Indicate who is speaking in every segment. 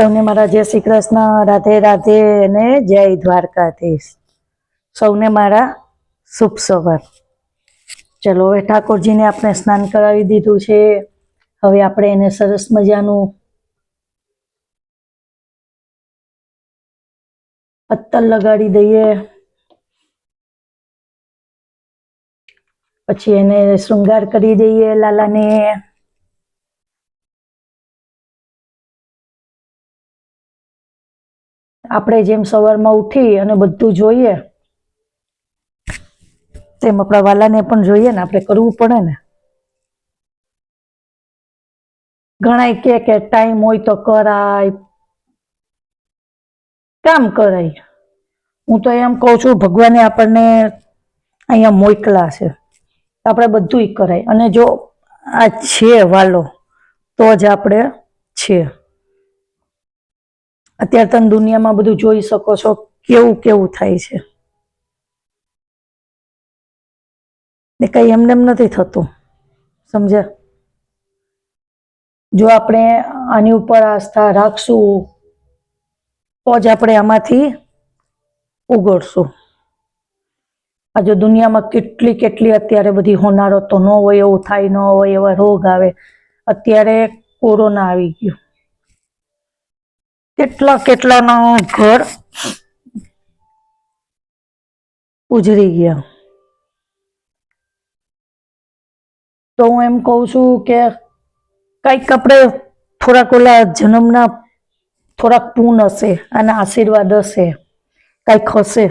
Speaker 1: સૌને મારા જય શ્રી કૃષ્ણ, રાધે રાધે અને જય દ્વારકાધીશ. સૌને મારા શુભ સવાર. ચલો, હવે ઠાકોરજીને આપણે સ્નાન કરાવી દીધું છે. હવે આપણે એને સરસ મજાનું પત્તલ લગાડી દઈએ. પછી એને શૃંગાર કરી દઈએ લાલાને. આપણે જેમ સવારમાં ઉઠી અને બધું જોઈએ, તેમ આપણા વાલાને પણ જોઈએ ને, આપણે કરવું પડે ને. ઘણા કે કે ટાઈમ હોય તો કરાય. કામ કરાય. હું તો એમ કહું છું, ભગવાને આપણને અહીંયા મોકલા છે. આપણે બધું કરાય. અને જો આ છે વાલો, તો જ આપણે છે. અત્યારે તમે દુનિયામાં બધું જોઈ શકો છો, કેવું કેવું થાય છે. ને કઈ એમને એમ નથી થતું, સમજ્યા? જો આપણે આની ઉપર આસ્થા રાખશું, તો જ આપણે આમાંથી ઉગડશું આજે દુનિયામાં કેટલી કેટલી અત્યારે બધી હોનારતો ન હોય, એવું થાય ન હોય, એવા રોગ આવે, અત્યારે કોરોના આવી ગયો. કેટલા કેટલાના ઘર ઉજળી ગયા. તો હું એમ કહું છું કે કંઈક આપણે થોડાક ઓલા જન્મના થોડાક પૂન હશે અને આશીર્વાદ હશે, કંઈક હશે.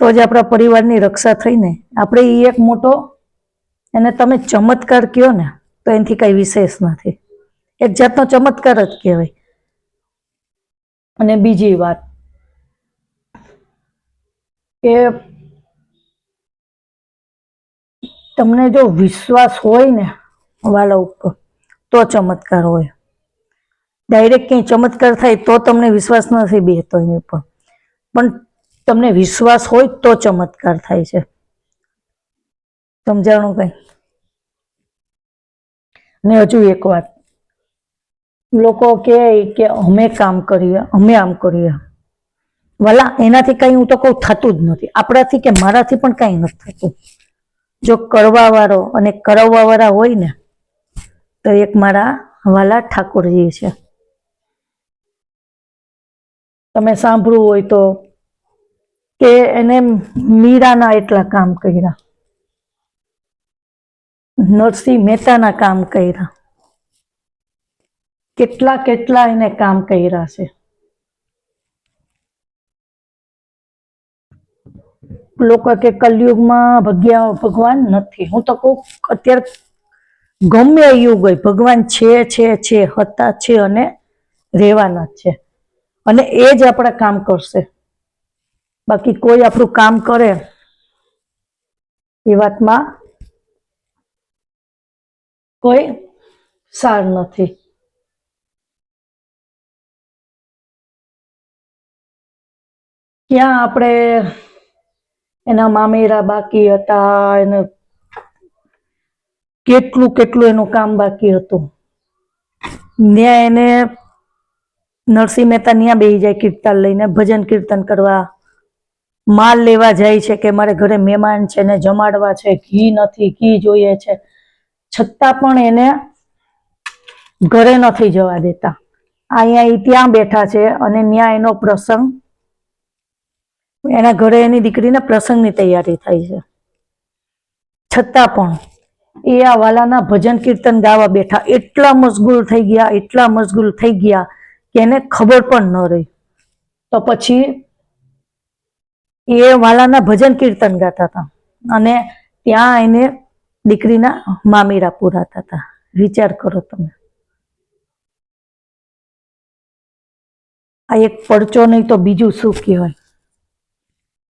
Speaker 1: તો જ આપણા પરિવારની રક્ષા થઈ ને આપણે એ એક મોટો, એને તમે ચમત્કાર કહો ને, તો એનાથી કઈ વિશેષ નથી. એક જાતનો ચમત્કાર જ કહેવાય. અને બીજી વાત કે તમને જો વિશ્વાસ હોય ને વાલા ઉપર, તો ચમત્કાર હોય. ડાયરેક્ટ કંઈ ચમત્કાર થાય તો તમને વિશ્વાસ નથી બેહતો એની ઉપર. પણ તમને વિશ્વાસ હોય તો ચમત્કાર થાય છે. સમજાણું કઈ? ને હજુ એક વાત. લોકો કહે કે અમે કામ કરીએ, અમે આમ કરીએ. વલા, એનાથી કઈ હું તો કહું થતું જ નથી. આપણાથી કે મારાથી પણ કઈ નથી થતું. જો કરવા વાળો અને કરાવવા વાળા હોય ને, તો એક મારા વાલા ઠાકોરજી છે. તમે સાંભળવું હોય તો કે એને મીરાના એટલા કામ કર્યા. નરસિંહ મહેતાના કામ કર્યા. કેટલા કેટલા એને કામ કર્યા છે. લોકો કે કલયુગમાં ભગ્યા ભગવાન નથી. હું તો કહું અત્યારે ગમે યુગ હોય, ભગવાન છે છે છે, હતા, છે અને રહેવાના છે. અને એ જ આપણા કામ કરશે. બાકી કોઈ આપણું કામ કરે એ વાતમાં કોઈ સાર નથી. ક્યાં આપણે એના મામેરા બાકી હતા, એને કેટલું કેટલું એનું કામ બાકી હતું. ત્યાં એને નરસિંહ મહેતા ત્યાં બેહી જાય કીર્તન લઈને, ભજન કીર્તન કરવા. માલ લેવા જાય છે કે મારે ઘરે મહેમાન છે ને જમાડવા છે, ઘી નથી, ઘી જોઈએ છે. છતાં પણ એને ઘરે નથી જવા દેતા. અહીંયા ત્યાં બેઠા છે અને ત્યાં એનો પ્રસંગ એના ઘરે એની દીકરીના પ્રસંગની તૈયારી થાય છે. છતાં પણ એ આ વાલાના ભજન કીર્તન ગાવા બેઠા એટલા મશગુલ થઈ ગયા, એટલા મશગુલ થઈ ગયા કે એને ખબર પણ ન રહી. તો પછી એ વાલાના ભજન કીર્તન ગાતા હતા અને ત્યાં એને દીકરીના મામીરા પુરાતા હતા. વિચાર કરો તમે. આ એક પડચો નહીં તો બીજું શું કહેવાય?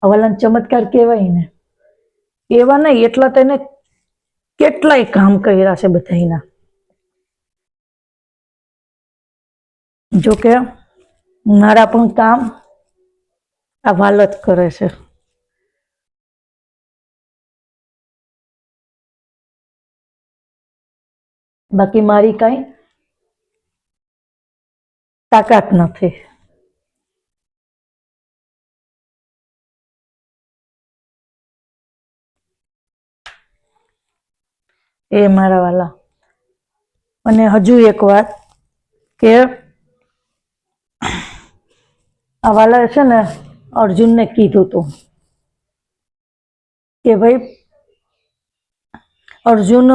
Speaker 1: હવાલાન ચમત્કાર કહેવાય ને. એવા નહીં, એટલા તેને કેટલાય કામ કર્યા છે બધાના જોકે મારા પણ કામ આ વાલત કરે છે. બાકી મારી કાંઈ તાકાત નથી. એ મારા વાલા. અને હજુ એક વાત કે આ વાલાએ છે ને અર્જુનને કીધું તું કે ભાઈ, અર્જુન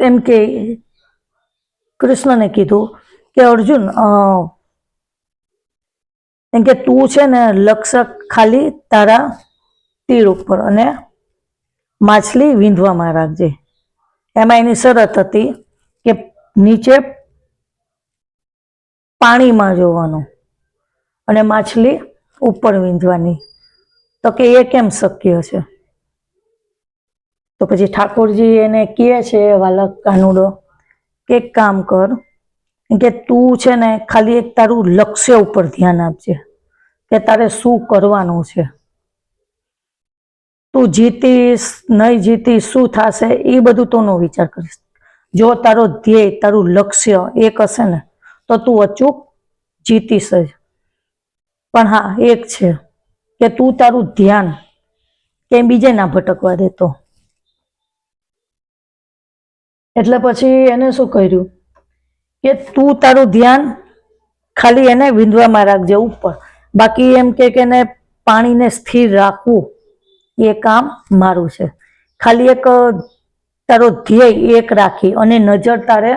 Speaker 1: એમ કે કૃષ્ણને કીધું કે અર્જુન એમ કે તું છે ને લક્ષ્ય ખાલી તારા તીર ઉપર અને માછલી વીંધવામાં રાખજે. એમાં એની શરત હતી કે નીચે પાણીમાં જોવાનું અને માછલી ઉપર વીંધવાની. તો કે એ કેમ શક્ય છે? તો પછી ઠાકોરજી એને કહે છે, વાલક કાનુડો, કે એક કામ કર, કે તું છે ને ખાલી એક તારું લક્ષ્ય ઉપર ધ્યાન આપજે, કે તારે શું કરવાનું છે? તું જીતીશ, નહીં જીતીશ, શું થશે, એ બધું તું વિચાર કરીશ. જો તારો ધ્યેય, તારું લક્ષ્ય એક હશે ને, તો તું અચૂક જીતીશ જ. પણ હા, એક છે કે તું તારું ધ્યાન કેમ બીજે ના ભટકવા દેતો. એટલે પછી એને શું કર્યું? કે તું તારું ધ્યાન ખાલી એને વિંધવામાં રાખજે ઉપર. બાકી એમ કે કે એને પાણીને સ્થિર રાખવું. એ કામ મારું છે. ખાલી એક તારો ધ્યેય એક રાખી અને નજર તારે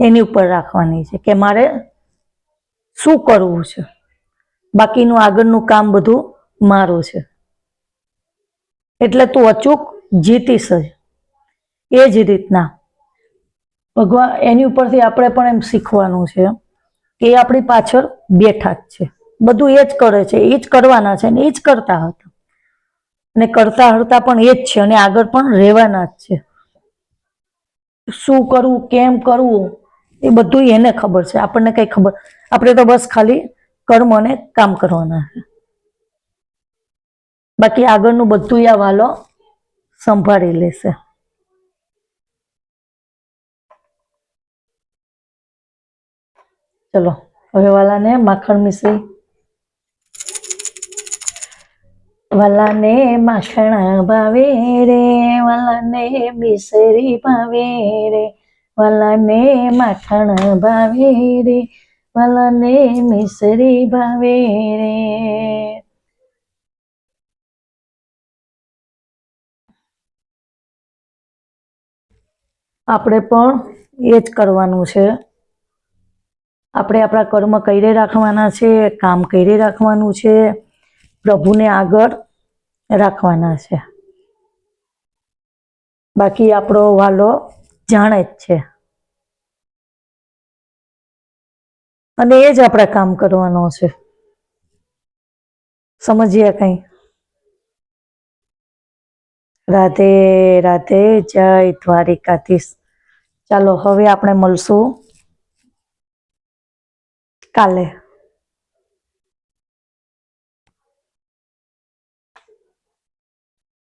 Speaker 1: એની ઉપર રાખવાની છે કે મારે શું કરવું છે. બાકીનું આગળનું કામ બધું મારું છે. એટલે તું અચૂક જીતીશ જ. એ જ રીતના. ભગવાન, એની ઉપરથી આપણે પણ એમ શીખવાનું છે કે એ આપણી પાછળ બેઠા જ છે. બધું એ જ કરે છે, એ જ કરવાના છે ને એ જ કરતા હતા. અને કરતા હરતા પણ એ જ છે અને આગળ પણ રહેવાના જ છે. શું કરવું, કેમ કરવું, એ બધું એને ખબર છે. આપણને કઈ ખબર, આપણે તો બસ ખાલી કર્મ અને કામ કરવાના છે. બાકી આગળનું બધું આ વાલો સંભાળી લેશે. ચલો, હવે વાલાને માખણ મિશ્રી વાલાને માખણ ભાવે રે, વલાને મિસરી ભાવે રે, વલાને માખણ ભાવે રે, વલાને મિસરી ભાવે રે. આપણે પણ એ જ કરવાનું છે. આપણે આપણા કર્મ કઈ રાખવાના છે, કામ કઈ રાખવાનું છે. પ્રભુને આગળ રાખવાના છે. બાકી આપણો વાલો જાણે જ છે. અને એ જ આપણે કામ કરવાનો છે. સમજીએ કઈ? રાધે રાધે જય દ્વારિકાધીશ. ચાલો, હવે આપણે મળશું કાલે.